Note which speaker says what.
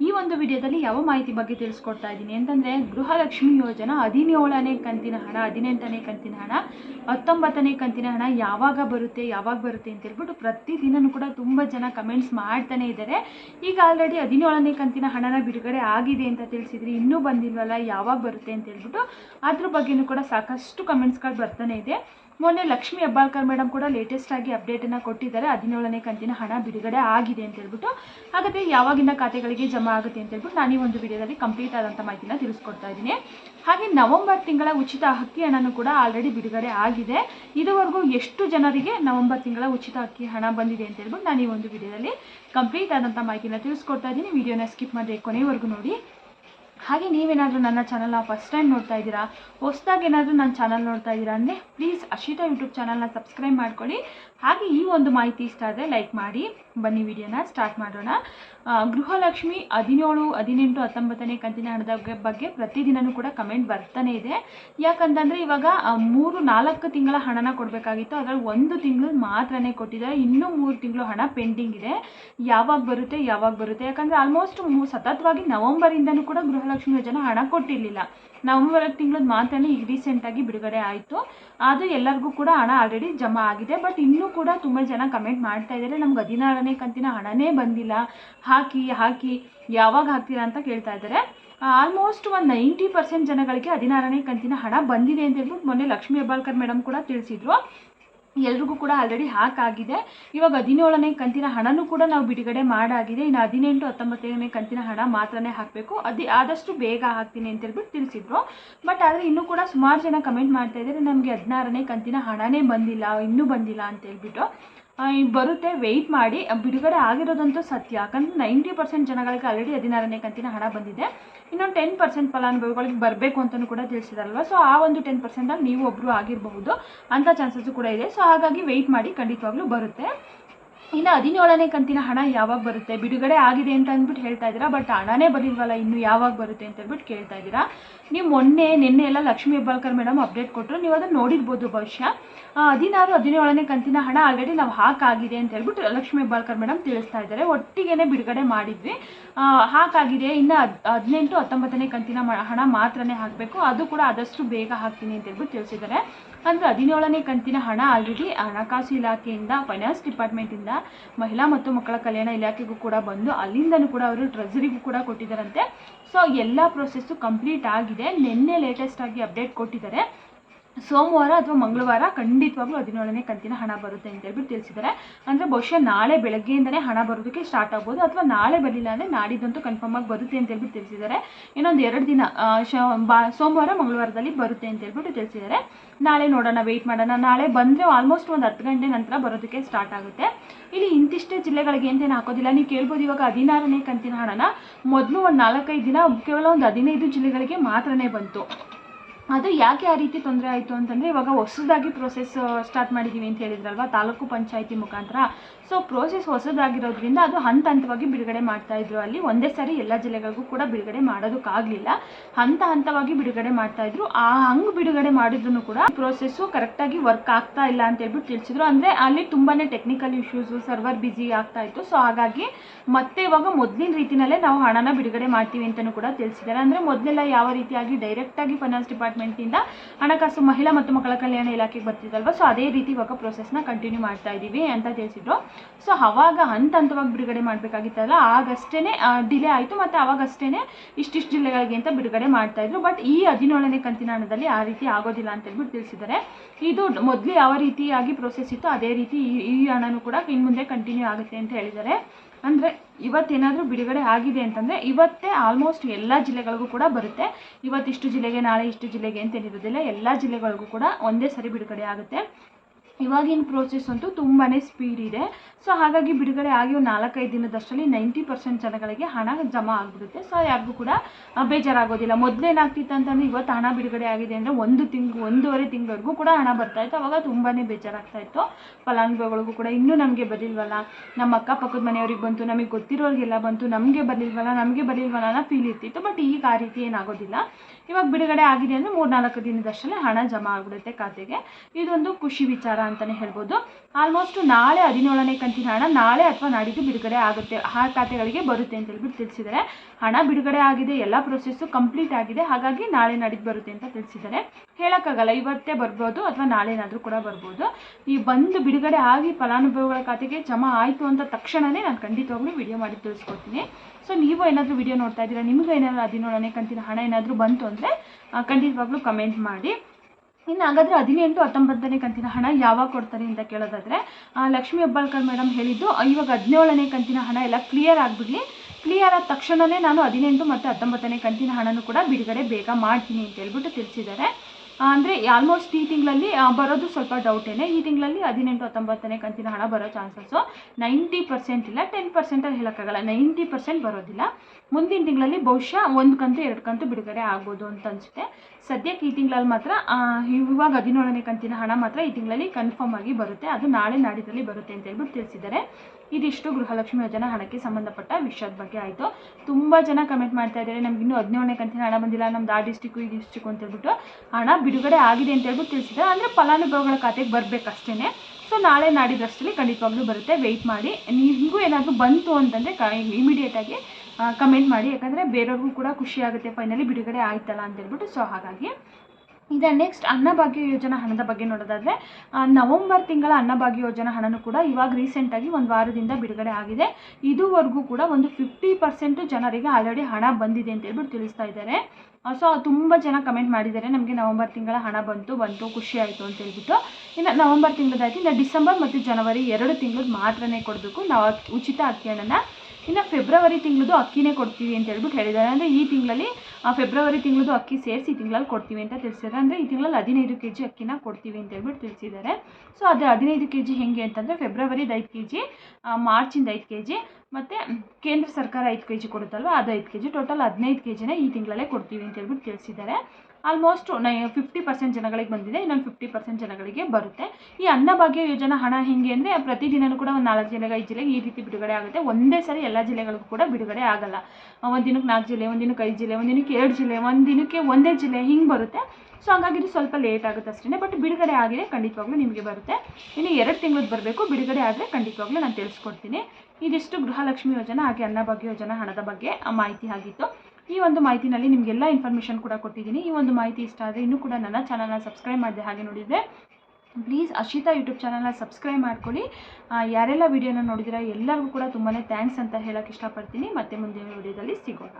Speaker 1: ಈ ಒಂದು ವಿಡಿಯೋದಲ್ಲಿ ಯಾವ ಮಾಹಿತಿ ಬಗ್ಗೆ ತಿಳಿಸ್ಕೊಡ್ತಾ ಇದ್ದೀನಿ ಅಂತಂದರೆ, ಗೃಹಲಕ್ಷ್ಮಿ ಯೋಜನಾ ಹದಿನೇಳನೇ ಕಂತಿನ ಹಣ, ಹದಿನೆಂಟನೇ ಕಂತಿನ ಹಣ, ಹತ್ತೊಂಬತ್ತನೇ ಕಂತಿನ ಹಣ ಯಾವಾಗ ಬರುತ್ತೆ ಯಾವಾಗ ಬರುತ್ತೆ ಅಂತ ಹೇಳ್ಬಿಟ್ಟು ಪ್ರತಿದಿನನೂ ಕೂಡ ತುಂಬ ಜನ ಕಮೆಂಟ್ಸ್ ಮಾಡ್ತಾನೆ ಇದ್ದಾರೆ. ಈಗ ಆಲ್ರೆಡಿ ಹದಿನೇಳನೇ ಕಂತಿನ ಹಣನ ಬಿಡುಗಡೆ ಆಗಿದೆ ಅಂತ ತಿಳಿಸಿದ್ರಿ ಇನ್ನೂ ಬಂದಿಲ್ವಲ್ಲ, ಯಾವಾಗ ಬರುತ್ತೆ ಅಂತ ಹೇಳ್ಬಿಟ್ಟು ಅದ್ರ ಬಗ್ಗೆನೂ ಕೂಡ ಸಾಕಷ್ಟು ಕಮೆಂಟ್ಸ್ಗಳು ಬರ್ತಾನೆ ಇದೆ. ಮೊನ್ನೆ ಲಕ್ಷ್ಮಿ ಹೆಬ್ಬಾಳ್ಕರ್ ಮೇಡಮ್ ಕೂಡ ಲೇಟೆಸ್ಟ್ ಆಗಿ ಅಪ್ಡೇಟನ್ನು ಕೊಟ್ಟಿದ್ದಾರೆ, ಹದಿನೇಳನೇ ಕಂತಿನ ಹಣ ಬಿಡುಗಡೆ ಆಗಿದೆ ಅಂತ ಹೇಳ್ಬಿಟ್ಟು. ಹಾಗಾದರೆ ಯಾವಾಗಿನ ಖಾತೆಗಳಿಗೆ ಜಮಾ ಆಗುತ್ತೆ ಅಂತ ಹೇಳ್ಬಿಟ್ಟು ನಾನು ಈ ಒಂದು ವಿಡಿಯೋದಲ್ಲಿ ಕಂಪ್ಲೀಟ್ ಆದಂಥ ಮಾಹಿತಿನ ತಿಳಿಸ್ಕೊಡ್ತಾ ಇದ್ದೀನಿ. ಹಾಗೆ ನವೆಂಬರ್ ತಿಂಗಳ ಉಚಿತ ಅಕ್ಕಿ ಹಣನೂ ಕೂಡ ಆಲ್ರೆಡಿ ಬಿಡುಗಡೆ ಆಗಿದೆ. ಇದುವರೆಗೂ ಎಷ್ಟು ಜನರಿಗೆ ನವೆಂಬರ್ ತಿಂಗಳ ಉಚಿತ ಅಕ್ಕಿ ಹಣ ಬಂದಿದೆ ಅಂತ ಹೇಳ್ಬಿಟ್ಟು ನಾನು ಈ ಒಂದು ವಿಡಿಯೋದಲ್ಲಿ ಕಂಪ್ಲೀಟ್ ಆದಂಥ ಮಾಹಿತಿನ ತಿಳಿಸ್ಕೊಡ್ತಾ ಇದ್ದೀನಿ. ವಿಡಿಯೋನ ಸ್ಕಿಪ್ ಮಾಡಿ ಕೊನೆವರೆಗೂ ನೋಡಿ. ಹಾಗೆ ನೀವೇನಾದರೂ ನನ್ನ ಚಾನಲ್ನ ಫಸ್ಟ್ ಟೈಮ್ ನೋಡ್ತಾ ಇದ್ದೀರಾ, ಹೊಸದಾಗಿ ಏನಾದರೂ ನನ್ನ ಚಾನಲ್ ನೋಡ್ತಾ ಇದ್ದೀರಾ ಅಂದರೆ ಪ್ಲೀಸ್ ಅಶಿತಾ ಯೂಟ್ಯೂಬ್ ಚಾನಲ್ನ ಸಬ್ಸ್ಕ್ರೈಬ್ ಮಾಡ್ಕೊಳ್ಳಿ. ಹಾಗೆ ಈ ಒಂದು ಮಾಹಿತಿ ಇಷ್ಟ ಆದರೆ ಲೈಕ್ ಮಾಡಿ. ಬನ್ನಿ ವಿಡಿಯೋನ ಸ್ಟಾರ್ಟ್ ಮಾಡೋಣ. ಗೃಹಲಕ್ಷ್ಮಿ ಹದಿನೇಳು, ಹದಿನೆಂಟು, ಹತ್ತೊಂಬತ್ತನೇ ಕಂತಿನ ಹಣದ ಬಗ್ಗೆ- ಪ್ರತಿದಿನವೂ ಕೂಡ ಕಮೆಂಟ್ ಬರ್ತಾನೆ ಇದೆ. ಯಾಕಂತಂದರೆ ಇವಾಗ ಮೂರು, ನಾಲ್ಕು ತಿಂಗಳ ಹಣನ ಕೊಡಬೇಕಾಗಿತ್ತು. ಅದರಲ್ಲಿ ಒಂದು ತಿಂಗಳು ಮಾತ್ರನೇ ಕೊಟ್ಟಿದ್ದಾರೆ. ಇನ್ನೂ ಮೂರು ತಿಂಗಳು ಹಣ ಪೆಂಡಿಂಗ್ ಇದೆ. ಯಾವಾಗ ಬರುತ್ತೆ ಯಾವಾಗ ಬರುತ್ತೆ. ಯಾಕಂದರೆ ಆಲ್ಮೋಸ್ಟ್ ಸತತವಾಗಿ ನವಂಬರಿಂದನೂ ಕೂಡ ಗೃಹಲಕ್ಷ್ಮಿ ಯೋಜನೆ ಹಣ ಕೊಟ್ಟಿರಲಿಲ್ಲ. ನವಂಬರ್ ತಿಂಗಳದ್ದು ಮಾತ್ರ ಈಗ ರೀಸೆಂಟಾಗಿ ಬಿಡುಗಡೆ ಆಯಿತು. ಅದು ಎಲ್ಲರಿಗೂ ಕೂಡ ಹಣ ಆಲ್ರೆಡಿ ಜಮಾ ಆಗಿದೆ. ಬಟ್ ಇನ್ನೂ ಕೂಡ ತುಂಬ ಜನ ಕಮೆಂಟ್ ಮಾಡ್ತಾ ಇದ್ದಾರೆ. ನಮ್ಗೆ ಹದಿನಾರನೇ ಕಂತಿನ ಹಣನೇ ಬಂದಿಲ್ಲ. ಹಾಕಿ ಹಾಕಿ, ಯಾವಾಗ ಹಾಕ್ತೀರಾ ಅಂತ ಕೇಳ್ತಾ ಇದ್ದಾರೆ. ಆಲ್ಮೋಸ್ಟ್ ಒಂದು ನೈಂಟಿ ಪರ್ಸೆಂಟ್ ಜನಗಳಿಗೆ ಹದಿನಾರನೇ ಕಂತಿನ ಹಣ ಬಂದಿದೆ ಅಂತ ಹೇಳ್ಬಿಟ್ಟು ಮೊನ್ನೆ ಲಕ್ಷ್ಮೀ ಹೆಬ್ಬಾಳ್ಕರ್ ಮೇಡಮ್ ಕೂಡ ತಿಳಿಸಿದ್ರು. ಎಲ್ರಿಗೂ ಕೂಡ ಆಲ್ರೆಡಿ ಹಾಕಾಗಿದೆ ಇವಾಗ ಹದಿನೇಳನೇ ಕಂತಿನ ಹಣನೂ ಕೂಡ ನಾವು ಬಿಡುಗಡೆ ಮಾಡಾಗಿದೆ. ಇನ್ನು ಹದಿನೆಂಟು ಹತ್ತೊಂಬತ್ತನೇ ಕಂತಿನ ಹಣ ಮಾತ್ರನೇ ಹಾಕಬೇಕು. ಅದು, ಆದಷ್ಟು ಬೇಗ ಹಾಕ್ತೀನಿ ಅಂತ ಹೇಳ್ಬಿಟ್ಟು ತಿಳಿಸಿದ್ರು. ಬಟ್ ಆದರೆ ಇನ್ನೂ ಕೂಡ ಸುಮಾರು ಜನ ಕಮೆಂಟ್ ಮಾಡ್ತಾ ಇದ್ದಾರೆ, ನಮಗೆ ಹದಿನಾರನೇ ಕಂತಿನ ಹಣನೇ ಬಂದಿಲ್ಲ, ಇನ್ನೂ ಬಂದಿಲ್ಲ ಅಂತ ಹೇಳ್ಬಿಟ್ಟು. ಬರುತ್ತೆ ವೆಯ್ಟ್ ಮಾಡಿ. ಬಿಡುಗಡೆ ಆಗಿರೋದಂತೂ ಸತ್ಯ. ಯಾಕಂದ್ರೆ ನೈಂಟಿ ಪರ್ಸೆಂಟ್ ಜನಗಳಿಗೆ ಆಲ್ರೆಡಿ ಹದಿನಾರನೇ ಕಂತಿನ ಹಣ ಬಂದಿದೆ. ಇನ್ನೊಂದು ಟೆನ್ ಪರ್ಸೆಂಟ್ ಫಲಾನುಭವಿಗಳಿಗೆ ಬರಬೇಕು ಅಂತಲೂ ಕೂಡ ತಿಳಿಸಿದಾರಲ್ವ? ಸೊ ಆ ಒಂದು ಟೆನ್ ಪರ್ಸೆಂಟಲ್ಲಿ ನೀವು ಒಬ್ಬರು ಆಗಿರಬಹುದು ಅಂಥ ಚಾನ್ಸಸ್ಸು ಕೂಡ ಇದೆ. ಸೊ ಹಾಗಾಗಿ ವೆಯ್ಟ್ ಮಾಡಿ ಖಂಡಿತವಾಗ್ಲೂ ಬರುತ್ತೆ. ಇನ್ನು ಹದಿನೇಳನೇ ಕಂತಿನ ಹಣ ಯಾವಾಗ ಬರುತ್ತೆ? ಬಿಡುಗಡೆ ಆಗಿದೆ ಅಂತ ಅಂದ್ಬಿಟ್ಟು ಹೇಳ್ತಾ ಇದ್ದೀರಾ? ಬಟ್ ಹಣನೇ ಬರಿಲ್ವಲ್ಲ ಇನ್ನು ಯಾವಾಗ ಬರುತ್ತೆ ಅಂತ ಹೇಳ್ಬಿಟ್ಟು ಕೇಳ್ತಾ ಇದ್ದೀರಾ? ನೀವು ಮೊನ್ನೆ, ನಿನ್ನೆ ಎಲ್ಲ ಲಕ್ಷ್ಮೀ ಹೆಬ್ಬಾಳ್ಕರ್ ಮೇಡಮ್ ಅಪ್ಡೇಟ್ ಕೊಟ್ಟರು ನೀವು ಅದನ್ನು ನೋಡಿರ್ಬೋದು ಬಹುಶಃ. ಹದಿನಾರು, ಹದಿನೇಳನೇ ಕಂತಿನ ಹಣ ಆಲ್ರೆಡಿ ನಾವು ಹಾಕಾಗಿದೆ ಅಂತ ಹೇಳ್ಬಿಟ್ಟು ಲಕ್ಷ್ಮೀ ಹೆಬ್ಬಾಳ್ಕರ್ ಮೇಡಮ್ ತಿಳಿಸ್ತಾ ಇದ್ದಾರೆ. ಒಟ್ಟಿಗೆನೇ ಬಿಡುಗಡೆ ಮಾಡಿದ್ವಿ. ಹಾಕಾಗಿದೆ. ಇನ್ನು ಹದ್, ಹದಿನೆಂಟು, ಹತ್ತೊಂಬತ್ತನೇ ಕಂತಿನ ಹಣ ಮಾತ್ರನೇ ಹಾಕಬೇಕು. ಅದು ಕೂಡ ಆದಷ್ಟು ಬೇಗ ಹಾಕ್ತೀನಿ ಅಂತ ಹೇಳ್ಬಿಟ್ಟು ತಿಳಿಸಿದ್ದಾರೆ. ಅಂದರೆ ಹದಿನೇಳನೇ ಕಂತಿನ ಹಣ ಆಲ್ರೆಡಿ ಹಣಕಾಸು ಇಲಾಖೆಯಿಂದ ಫೈನಾನ್ಸ್ ಡಿಪಾರ್ಟ್ಮೆಂಟಿಂದ ಮಹಿಳಾ ಮತ್ತು ಮಕ್ಕಳ ಕಲ್ಯಾಣ ಇಲಾಖೆಗೂ ಕೂಡ ಬಂದು ಅಲ್ಲಿಂದನೂ ಕೂಡ ಅವರು ಟ್ರೆಜರಿಗೂ ಕೂಡ ಕೊಟ್ಟಿದ್ದಾರಂತೆ. ಸೊ ಎಲ್ಲ ಪ್ರೊಸೆಸ್ಸು ಕಂಪ್ಲೀಟ್ ಆಗಿದೆ. ನಿನ್ನೆ ಲೇಟೆಸ್ಟ್ ಆಗಿ ಅಪ್ಡೇಟ್ ಕೊಟ್ಟಿದ್ದಾರೆ. ಸೋಮವಾರ ಅಥವಾ ಮಂಗಳವಾರ ಖಂಡಿತವಾಗ್ಲೂ ಹದಿನೇಳನೇ ಕಂತಿನ ಹಣ ಬರುತ್ತೆ ಅಂತ ಹೇಳ್ಬಿಟ್ಟು ತಿಳಿಸಿದ್ದಾರೆ. ಅಂದರೆ ಬಹುಶಃ ನಾಳೆ ಬೆಳಗ್ಗೆಯಿಂದನೇ ಹಣ ಬರೋದಕ್ಕೆ ಸ್ಟಾರ್ಟ್ ಆಗ್ಬೋದು ಅಥವಾ ನಾಳೆ ಬರಲಿಲ್ಲ ಅಂದರೆ ನಾಡಿದ್ದಂತೂ ಕನ್ಫರ್ಮ್ ಆಗಿ ಬರುತ್ತೆ ಅಂತ ಹೇಳ್ಬಿಟ್ಟು ತಿಳಿಸಿದ್ದಾರೆ. ಇನ್ನೊಂದು ಎರಡು ದಿನ ಸೋಮವಾರ, ಮಂಗಳವಾರದಲ್ಲಿ ಬರುತ್ತೆ ಅಂತ ಹೇಳ್ಬಿಟ್ಟು ತಿಳಿಸಿದ್ದಾರೆ. ನಾಳೆ ನೋಡೋಣ ವೆಯ್ಟ್ ಮಾಡೋಣ. ನಾಳೆ ಬಂದರೆ ಆಲ್ಮೋಸ್ಟ್ ಒಂದು ಹತ್ತು ಗಂಟೆ ನಂತರ ಬರೋದಕ್ಕೆ ಸ್ಟಾರ್ಟ್ ಆಗುತ್ತೆ. ಇಲ್ಲಿ ಇಂತಿಷ್ಟೇ ಜಿಲ್ಲೆಗಳಿಗೆ ಅಂತೇನು ಹಾಕೋದಿಲ್ಲ. ನೀವು ಕೇಳ್ಬೋದು ಇವಾಗ ಹದಿನಾರನೇ ಕಂತಿನ ಹಣನ ಮೊದಲು ಒಂದು ನಾಲ್ಕೈದು ದಿನ, ಕೇವಲ ಒಂದು ಹದಿನೈದು ಜಿಲ್ಲೆಗಳಿಗೆ ಮಾತ್ರನೇ ಬಂತು. ಅದು ಯಾಕೆ ಆ ರೀತಿ ತೊಂದರೆ ಆಯಿತು ಅಂತಂದರೆ ಇವಾಗ ಹೊಸದಾಗಿ ಪ್ರೋಸೆಸ್ ಸ್ಟಾರ್ಟ್ ಮಾಡಿದ್ದೀವಿ ಅಂತ ಹೇಳಿದ್ರಲ್ವಾ, ತಾಲೂಕು ಪಂಚಾಯಿತಿ ಮುಖಾಂತರ. ಸೊ ಪ್ರೋಸೆಸ್ ಹೊಸದಾಗಿರೋದ್ರಿಂದ ಅದು ಹಂತ ಹಂತವಾಗಿ ಬಿಡುಗಡೆ ಮಾಡ್ತಾ ಇದ್ರು. ಅಲ್ಲಿ ಒಂದೇ ಸಾರಿ ಎಲ್ಲ ಜಿಲ್ಲೆಗಳಿಗೂ ಕೂಡ ಬಿಡುಗಡೆ ಮಾಡೋದಕ್ಕಾಗಲಿಲ್ಲ. ಹಂತ ಹಂತವಾಗಿ ಬಿಡುಗಡೆ ಮಾಡ್ತಾ ಇದ್ರು. ಆ ಹಂಗೆ ಬಿಡುಗಡೆ ಮಾಡಿದ್ರು ಕೂಡ ಪ್ರೋಸೆಸ್ಸು ಕರೆಕ್ಟಾಗಿ ವರ್ಕ್ ಆಗ್ತಾ ಇಲ್ಲ ಅಂತ ಹೇಳ್ಬಿಟ್ಟು ತಿಳಿಸಿದ್ರು. ಅಂದರೆ ಅಲ್ಲಿ ತುಂಬಾ ಟೆಕ್ನಿಕಲ್ ಇಶ್ಯೂಸು ಸರ್ವರ್ ಬ್ಯುಸಿ ಆಗ್ತಾ ಇತ್ತು. ಸೊ ಹಾಗಾಗಿ ಮತ್ತೆ ಇವಾಗ ಮೊದಲಿನ ರೀತಿನಲ್ಲೇ ನಾವು ಹಣನ ಬಿಡುಗಡೆ ಮಾಡ್ತೀವಿ ಅಂತಲೂ ಕೂಡ ತಿಳಿಸಿದ್ದಾರೆ. ಅಂದರೆ ಮೊದಲೆಲ್ಲ ಯಾವ ರೀತಿಯಾಗಿ ಡೈರೆಕ್ಟಾಗಿ ಫೈನಾನ್ಸ್ ಡಿಪಾರ್ಟ್ಮೆಂಟಿಂದ ಹಣಕಾಸು ಮಹಿಳಾ ಮತ್ತು ಮಕ್ಕಳ ಕಲ್ಯಾಣ ಇಲಾಖೆಗೆ ಬರ್ತಿದ್ದಲ್ವ? ಸೊ ಅದೇ ರೀತಿ ಇವಾಗ ಪ್ರೊಸೆಸ್ನ ಕಂಟಿನ್ಯೂ ಮಾಡ್ತಾ ಇದ್ದೀವಿ ಅಂತ ತಿಳಿಸಿದ್ರು. ಸೊ ಅವಾಗ ಹಂತ ಹಂತವಾಗಿ ಬಿಡುಗಡೆ ಮಾಡಬೇಕಾಗಿತ್ತಲ್ಲ ಆಗಷ್ಟೇ ಡಿಲೇ ಆಯಿತು ಮತ್ತು ಅವಾಗಷ್ಟೇ ಇಷ್ಟಿಷ್ಟು ಜಿಲ್ಲೆಗಳಿಗೆ ಅಂತ ಬಿಡುಗಡೆ ಮಾಡ್ತಾ ಇದ್ರು. ಬಟ್ ಈ ಹದಿನೇಳನೇ ಕಂತಿನ ಹಣದಲ್ಲಿ ಆ ರೀತಿ ಆಗೋದಿಲ್ಲ ಅಂತ ಹೇಳ್ಬಿಟ್ಟು ತಿಳಿಸಿದ್ದಾರೆ. ಇದು ಮೊದಲು ಯಾವ ರೀತಿಯಾಗಿ ಪ್ರೊಸೆಸ್ ಇತ್ತು, ಅದೇ ರೀತಿ ಈ- ಈ ಹಣನೂ ಕೂಡ ಇನ್ನು ಮುಂದೆ ಕಂಟಿನ್ಯೂ ಆಗುತ್ತೆ ಅಂತ ಹೇಳಿದ್ದಾರೆ. ಅಂದರೆ ಇವತ್ತೇನಾದರೂ ಬಿಡುಗಡೆ ಆಗಿದೆ ಅಂತಂದರೆ ಇವತ್ತೇ ಆಲ್ಮೋಸ್ಟ್ ಎಲ್ಲ ಜಿಲ್ಲೆಗಳಿಗೂ ಕೂಡ ಬರುತ್ತೆ. ಇವತ್ತಿಷ್ಟು ಜಿಲ್ಲೆಗೆ, ನಾಳೆ ಇಷ್ಟು ಜಿಲ್ಲೆಗೆ ಅಂತೇನಿರೋದಿಲ್ಲ ಎಲ್ಲ ಜಿಲ್ಲೆಗಳಿಗೂ ಕೂಡ ಒಂದೇ ಸರಿ ಬಿಡುಗಡೆ ಆಗುತ್ತೆ. ಇವಾಗಿನ ಪ್ರೋಸೆಸ್ ಅಂತೂ ತುಂಬಾ ಸ್ಪೀಡ್ ಇದೆ. ಸೊ ಹಾಗಾಗಿ ಬಿಡುಗಡೆ ಆಗಿ ಒಂದು ನಾಲ್ಕೈದು ದಿನದಷ್ಟರಲ್ಲಿ ನೈಂಟಿ ಪರ್ಸೆಂಟ್ ಜನಗಳಿಗೆ ಹಣ ಜಮಾ ಆಗಿಬಿಡುತ್ತೆ. ಸೊ ಯಾರಿಗೂ ಕೂಡ ಬೇಜಾರಾಗೋದಿಲ್ಲ. ಮೊದಲೇನಾಗ್ತಿತ್ತು ಅಂತಂದರೆ ಇವತ್ತು ಹಣ ಬಿಡುಗಡೆ ಆಗಿದೆ ಅಂದರೆ ಒಂದು ತಿಂಗಳು ಒಂದೂವರೆ ತಿಂಗಳವರೆಗೂ ಕೂಡ ಹಣ ಬರ್ತಾ ಇತ್ತು. ಅವಾಗ ತುಂಬಾ ಬೇಜಾರಾಗ್ತಾ ಇತ್ತು. ಫಲಾನುಭವಿಗಳಿಗೂ ಕೂಡ. ಇನ್ನೂ ನಮಗೆ ಬರಲಿಲ್ವಲ್ಲ? ನಮ್ಮ ಅಕ್ಕಪಕ್ಕದ ಮನೆಯವ್ರಿಗೆ ಬಂತು, ನಮಗೆ ಗೊತ್ತಿರೋರಿಗೆಲ್ಲ ಬಂತು, ನಮಗೆ ಬರಲಿಲ್ವಲ್ಲ ನಮಗೆ ಬರಲಿಲ್ವಲ್ಲ ಅನ್ನೋ ಫೀಲ್ ಇರ್ತಿತ್ತು. ಬಟ್ ಈಗ ಆ ರೀತಿ ಏನಾಗೋದಿಲ್ಲ. ಇವಾಗ ಬಿಡುಗಡೆ ಆಗಿದೆ ಅಂದರೆ ಮೂರ್ನಾಲ್ಕು ದಿನದಷ್ಟಲ್ಲೇ ಹಣ ಜಮಾ ಆಗಿಬಿಡುತ್ತೆ ಖಾತೆಗೆ. ಇದೊಂದು ಖುಷಿ ವಿಚಾರ ಅಂತಲೇ ಹೇಳ್ಬೋದು. ಆಲ್ಮೋಸ್ಟ್ ನಾಳೆ ಹದಿನೇಳನೇ ಕಂತಿನ ಹಣ ನಾಳೆ ಅಥವಾ ನಾಡಿದ್ದು ಬಿಡುಗಡೆ ಆಗುತ್ತೆ. ಆ ಖಾತೆಗಳಿಗೆ ಬರುತ್ತೆ ಅಂತ ಹೇಳ್ಬಿಟ್ಟು ತಿಳಿಸಿದ್ದಾರೆ. ಹಣ ಬಿಡುಗಡೆ ಆಗಿದೆ, ಎಲ್ಲ ಪ್ರೊಸೆಸ್ಸು ಕಂಪ್ಲೀಟ್ ಆಗಿದೆ. ಹಾಗಾಗಿ ನಾಳೆ ನಾಡಿದ್ದು ಬರುತ್ತೆ ಅಂತ ತಿಳಿಸಿದ್ದಾರೆ. ಹೇಳೋಕ್ಕಾಗಲ್ಲ, ಇವತ್ತೇ ಬರ್ಬೋದು ಅಥವಾ ನಾಳೆ ಏನಾದರೂ ಕೂಡ ಬರ್ಬೋದು. ಈ ಬಂದು ಬಿಡುಗಡೆ ಆಗಿ ಫಲಾನುಭವಿಗಳ ಖಾತೆಗೆ ಜಮಾ ಆಯಿತು ಅಂತ ತಕ್ಷಣವೇ ನಾನು ಖಂಡಿತವಾಗ್ಲೂ ವಿಡಿಯೋ ಮಾಡಿ ತಿಳಿಸ್ಕೊಡ್ತೀನಿ ಸೊ ನೀವು ಏನಾದರೂ ವಿಡಿಯೋ ನೋಡ್ತಾ ಇದ್ದೀರಾ? ನಿಮಗೆ ಏನಾದರೂ ಹದಿನೇಳನೇ ಕಂತಿನ ಹಣ ಏನಾದರೂ ಬಂತು ಅಂದರೆ ಖಂಡಿತವಾಗ್ಲೂ ಕಮೆಂಟ್ ಮಾಡಿ. ಇನ್ನು ಹಾಗಾದರೆ ಹದಿನೆಂಟು, ಹತ್ತೊಂಬತ್ತನೇ ಕಂತಿನ ಹಣ ಯಾವಾಗ ಕೊಡ್ತಾರೆ ಅಂತ ಕೇಳೋದಾದರೆ ಲಕ್ಷ್ಮಿ ಹೆಬ್ಬಾಳ್ಕರ್ ಮೇಡಮ್ ಹೇಳಿದ್ದು ಇವಾಗ ಹದಿನೇಳನೇ ಕಂತಿನ ಹಣ ಎಲ್ಲ ಕ್ಲಿಯರ್ ಆಗಿಬಿಡಲಿ ಕ್ಲಿಯರ್ ಆದ ತಕ್ಷಣವೇ ನಾನು ಹದಿನೆಂಟು ಮತ್ತು ಹತ್ತೊಂಬತ್ತನೇ ಕಂತಿನ ಹಣನೂ ಕೂಡ ಬಿಡುಗಡೆ ಬೇಗ ಮಾಡ್ತೀನಿ ಅಂತ ಹೇಳ್ಬಿಟ್ಟು ತಿಳಿಸಿದ್ದಾರೆ. ಅಂದರೆ ಆಲ್ಮೋಸ್ಟ್ ಈ ತಿಂಗಳಲ್ಲಿ ಬರೋದು ಸ್ವಲ್ಪ ಡೌಟೇನೆ ಈ ತಿಂಗಳಲ್ಲಿ ಹದಿನೆಂಟು, ಹತ್ತೊಂಬತ್ತನೇ ಕಂತಿನ ಹಣ ಬರೋ ಚಾನ್ಸಸ್ಸು ನೈಂಟಿ ಪರ್ಸೆಂಟ್ ಇಲ್ಲ ಟೆನ್ ಪರ್ಸೆಂಟಲ್ಲಿ ಹೇಳೋಕ್ಕಾಗಲ್ಲ. ನೈಂಟಿ ಪರ್ಸೆಂಟ್ ಬರೋದಿಲ್ಲ. ಮುಂದಿನ ತಿಂಗಳಲ್ಲಿ ಬಹುಶಃ ಒಂದು ಕಂತು, ಎರಡು ಕಂತು ಬಿಡುಗಡೆ ಆಗ್ಬೋದು ಅಂತ ಅನಿಸುತ್ತೆ. ಸದ್ಯಕ್ಕೆ ಈ ತಿಂಗಳಲ್ಲಿ ಮಾತ್ರ ಇವಾಗ ಹದಿನೇಳನೇ ಕಂತಿನ ಹಣ ಮಾತ್ರ ಈ ತಿಂಗಳಲ್ಲಿ ಕನ್ಫರ್ಮ್ ಆಗಿ ಬರುತ್ತೆ. ಅದು ನಾಳೆ ನಾಡಿದ್ದಲ್ಲಿ ಬರುತ್ತೆ ಅಂತ ಹೇಳ್ಬಿಟ್ಟು ತಿಳಿಸಿದ್ದಾರೆ. ಇದಿಷ್ಟು ಗೃಹಲಕ್ಷ್ಮಿ ಯೋಜನಾ ಹಣಕ್ಕೆ ಸಂಬಂಧಪಟ್ಟ ವಿಷಯದ ಬಗ್ಗೆ ಆಯಿತು. ತುಂಬ ಜನ ಕಮೆಂಟ್ ಮಾಡ್ತಾ ಇದ್ದಾರೆ. ನಮ್ಗೆ ಇನ್ನೂ ಹದಿನೇಳನೇ ಕಂತಿನ ಹಣ ಬಂದಿಲ್ಲ. ನಮ್ದು ಆ ಡಿಸ್ಟಿಕ್ಕು ಈ ಡಿಸ್ಟಿಕ್ಕು ಅಂತ ಹೇಳ್ಬಿಟ್ಟು ಹಣ ಬಿಡುಗಡೆ ಆಗಿದೆ ಅಂತ ಹೇಳ್ಬಿಟ್ಟು ತಿಳಿಸಿದ್ದಾರೆ. ಅಂದರೆ ಫಲಾನುಭವಿಗಳ ಖಾತೆಗೆ ಬರಬೇಕಷ್ಟೇ ಸೊ ನಾಳೆ ನಾಡಿದ್ದಷ್ಟರಲ್ಲಿ ಖಂಡಿತವಾಗ್ಲೂ ಬರುತ್ತೆ. ವೆಯ್ಟ್ ಮಾಡಿ. ನಿಮಗೂ ಏನಾದರೂ ಬಂತು ಅಂತಂದರೆ ಕ ಇಮಿಡಿಯೇಟಾಗಿ ಕಮೆಂಟ್ ಮಾಡಿ. ಯಾಕಂದರೆ ಬೇರೆಯವ್ರಿಗೂ ಕೂಡ ಖುಷಿ ಆಗುತ್ತೆ. ಫೈನಲಿ ಬಿಡುಗಡೆ ಆಯ್ತಲ್ಲ ಅಂತ ಹೇಳ್ಬಿಟ್ಟು. ಸೊ ಹಾಗಾಗಿ ಈಗ ನೆಕ್ಸ್ಟ್ ಅನ್ನಭಾಗ್ಯ ಯೋಜನಾ ಹಣದ ಬಗ್ಗೆ ನೋಡೋದಾದರೆ ನವಂಬರ್ ತಿಂಗಳ ಅನ್ನಭಾಗ್ಯ ಯೋಜನಾ ಹಣನೂ ಕೂಡ ಇವಾಗ ರೀಸೆಂಟಾಗಿ ಒಂದು ವಾರದಿಂದ ಬಿಡುಗಡೆ ಆಗಿದೆ. ಇದುವರೆಗೂ ಕೂಡ ಒಂದು ಫಿಫ್ಟಿ ಪರ್ಸೆಂಟು ಜನರಿಗೆ ಆಲ್ರೆಡಿ ಹಣ ಬಂದಿದೆ ಅಂತ ಹೇಳ್ಬಿಟ್ಟು ತಿಳಿಸ್ತಾ ಇದ್ದಾರೆ. ಸೊ ತುಂಬ ಜನ ಕಮೆಂಟ್ ಮಾಡಿದ್ದಾರೆ, ನಮಗೆ ನವಂಬರ್ ತಿಂಗಳ ಹಣ ಬಂತು ಬಂತು, ಖುಷಿ ಆಯಿತು ಅಂತ ಹೇಳ್ಬಿಟ್ಟು. ಇನ್ನು ನವಂಬರ್ ತಿಂಗಳದಾಯ್ತು, ಇನ್ನು ಡಿಸೆಂಬರ್ ಮತ್ತು ಜನವರಿ ಎರಡು ತಿಂಗಳದ್ದು ಮಾತ್ರನೇ ಕೊಡಬೇಕು, ನಾವು ಉಚಿತ ಅಕ್ಕಿ ಹಣನ. ಇನ್ನು ಫೆಬ್ರವರಿ ತಿಂಗಳದ್ದು ಅಕ್ಕಿನೇ ಕೊಡ್ತೀವಿ ಅಂತ ಹೇಳ್ಬಿಟ್ಟು ಹೇಳಿದ್ದಾರೆ. ಅಂದರೆ ಈ ತಿಂಗಳಲ್ಲಿ ಫೆಬ್ರವರಿ ತಿಂಗಳದು ಅಕ್ಕಿ ಸೇರಿಸಿ ಈ ತಿಂಗಳಲ್ಲಿ ಕೊಡ್ತೀವಿ ಅಂತ ತಿಳಿಸಿದ್ದಾರೆ ಅಂದರೆ ಈ ತಿಂಗಳಲ್ಲಿ ಹದಿನೈದು ಕೆ ಜಿ ಅಕ್ಕಿನ ಕೊಡ್ತೀವಿ ಅಂತ ಹೇಳ್ಬಿಟ್ಟು ತಿಳಿಸಿದ್ದಾರೆ ಸೊ ಅದು ಹದಿನೈದು ಕೆ ಜಿ ಹೇಗೆ ಅಂತಂದರೆ ಫೆಬ್ರವರಿದು ಐದು ಕೆ ಜಿ ಮಾರ್ಚಿಂದ ಐದು ಕೆ ಜಿ ಮತ್ತು ಕೇಂದ್ರ ಸರ್ಕಾರ ಐದು ಕೆ ಜಿ ಕೊಡುತ್ತಲ್ವ ಅದು ಐದು ಕೆ ಜಿ ಟೋಟಲ್ ಹದಿನೈದು ಕೆ ಜಿನ ಈ ತಿಂಗಳಲ್ಲೇ ಕೊಡ್ತೀವಿ ಅಂತ ಹೇಳ್ಬಿಟ್ಟು ತಿಳಿಸಿದ್ದಾರೆ ಆಲ್ಮೋಸ್ಟ್ ನೈ ಫಿಫ್ಟಿ ಪರ್ಸೆಂಟ್ ಜನಗಳಿಗೆ ಬಂದಿದೆ, ಇನ್ನೊಂದು ಫಿಫ್ಟಿ ಪರ್ಸೆಂಟ್ ಜನಗಳಿಗೆ ಬರುತ್ತೆ. ಈ ಅನ್ನಭಾಗ್ಯ ಯೋಜನಾ ಹಣ ಹೇಗೆ ಅಂದರೆ ಪ್ರತಿದಿನವೂ ಕೂಡ ಒಂದು ನಾಲ್ಕು ಜಿಲ್ಲೆಗೆ, ಐದು ಜಿಲ್ಲೆಗೆ ಈ ರೀತಿ ಬಿಡುಗಡೆ ಆಗುತ್ತೆ. ಒಂದೇ ಸರಿ ಎಲ್ಲ ಜಿಲ್ಲೆಗಳಿಗೂ ಕೂಡ ಬಿಡುಗಡೆ ಆಗಲ್ಲ. ಒಂದು ದಿನಕ್ಕೆ ನಾಲ್ಕು ಜಿಲ್ಲೆ, ಒಂದು ದಿನಕ್ಕೆ ಐದು ಜಿಲ್ಲೆ, ಒಂದು ದಿನಕ್ಕೆ ಎರಡು ಜಿಲ್ಲೆ, ಒಂದು ದಿನಕ್ಕೆ ಒಂದೇ ಜಿಲ್ಲೆ ಹಿಂಗೆ ಬರುತ್ತೆ. ಸೊ ಹಾಗಾಗಿ ಇದು ಸ್ವಲ್ಪ ಲೇಟ್ ಆಗುತ್ತೆ ಅಷ್ಟೇ ಬಟ್ ಬಿಡುಗಡೆ ಆಗಿದೆ, ಖಂಡಿತವಾಗ್ಲೂ ನಿಮಗೆ ಬರುತ್ತೆ. ಇನ್ನು ಎರಡು ತಿಂಗಳದ್ದು ಬರಬೇಕು, ಬಿಡುಗಡೆ ಆದರೆ ಖಂಡಿತವಾಗ್ಲೂ ನಾನು ತಿಳಿಸ್ಕೊಡ್ತೀನಿ. ಇದಿಷ್ಟು ಗೃಹಲಕ್ಷ್ಮಿ ಯೋಜನೆ ಹಾಗೆ ಅನ್ನಭಾಗ್ಯ ಯೋಜನಾ ಹಣದ ಬಗ್ಗೆ ಮಾಹಿತಿ ಆಗಿತ್ತು. ಈ ಒಂದು ಮಾಹಿತಿನಲ್ಲಿ ನಿಮಗೆಲ್ಲ ಇನ್ಫಾರ್ಮೇಷನ್ ಕೂಡ ಕೊಟ್ಟಿದ್ದೀನಿ. ಈ ಒಂದು ಮಾಹಿತಿ ಇಷ್ಟ ಆದರೆ ಇನ್ನೂ ಕೂಡ ನನ್ನ ಚಾನಲ್ನ ಸಬ್ಸ್ಕ್ರೈಬ್ ಮಾಡಿದೆ ಹಾಗೆ ನೋಡಿದರೆ ಪ್ಲೀಸ್ ಅಶಿತಾ ಯೂಟ್ಯೂಬ್ ಚಾನಲ್ನ ಸಬ್ಸ್ಕ್ರೈಬ್ ಮಾಡ್ಕೊಳ್ಳಿ. ಯಾರೆಲ್ಲ ವಿಡಿಯೋನ ನೋಡಿದಿರ ಎಲ್ಲರಿಗೂ ಕೂಡ ತುಂಬಾ ಥ್ಯಾಂಕ್ಸ್ ಅಂತ ಹೇಳೋಕ್ಕೆ ಇಷ್ಟಪಡ್ತೀನಿ. ಮತ್ತೆ ಮುಂದಿನ ವಿಡಿಯೋದಲ್ಲಿ ಸಿಗೋಣ.